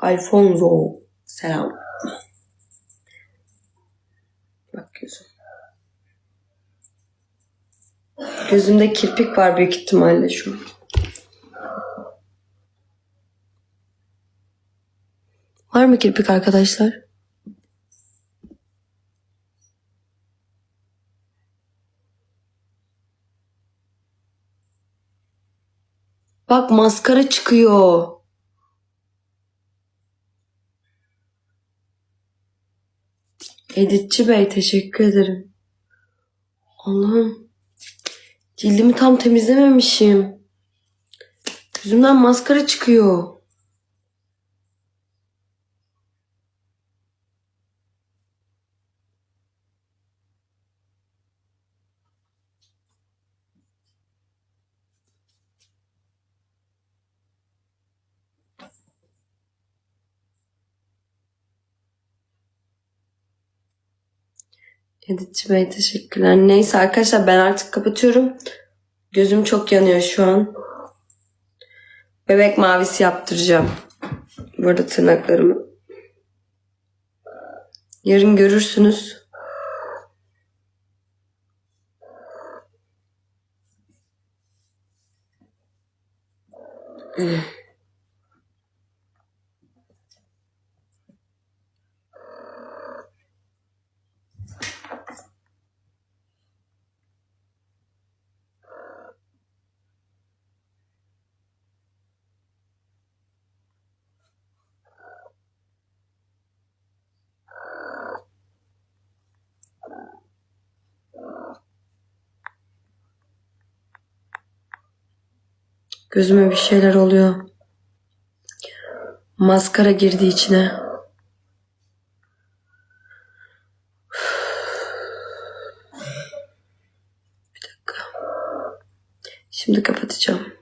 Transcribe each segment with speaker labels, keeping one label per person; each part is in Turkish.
Speaker 1: Alfonso. Selam. Bak gözüm. Gözümde kirpik var büyük ihtimalle şu an. Var mı kirpik arkadaşlar? Bak maskara çıkıyor. Editçi Bey teşekkür ederim. Allah'ım. Cildimi tam temizlememişim. Yüzümden maskara çıkıyor. Editçi Bey teşekkürler. Neyse arkadaşlar ben artık kapatıyorum. Gözüm çok yanıyor şu an. Bebek mavisi yaptıracağım. Burada tırnaklarımı. Yarın görürsünüz. Gözüme bir şeyler oluyor. Maskara girdi içine. Bir dakika. Şimdi kapatacağım.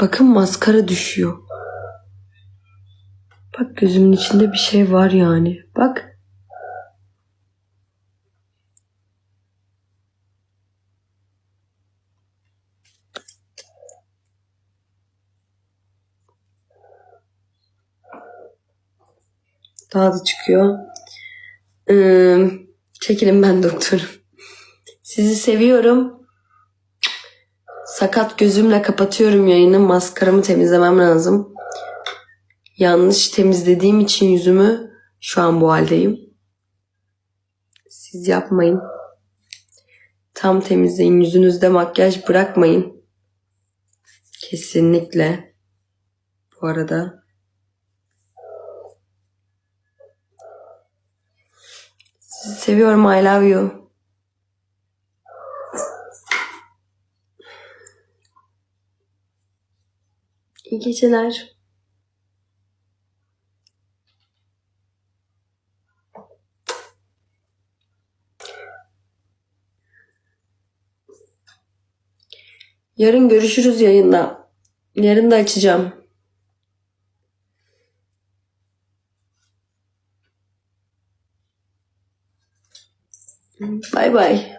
Speaker 1: Bakın maskara düşüyor. Bak gözümün içinde bir şey var yani. Bak. Daha da çıkıyor. Ee, çekilin ben doktorum. Sizi seviyorum. Sakat gözümle kapatıyorum yayını. Maskaramı temizlemem lazım. Yanlış temizlediğim için yüzümü şu an bu haldeyim. Siz yapmayın. Tam temizleyin. Yüzünüzde makyaj bırakmayın. Kesinlikle. Bu arada. Seviyorum. I love you. İyi geceler. Yarın görüşürüz yayında. Yarın da açacağım. Bay bay.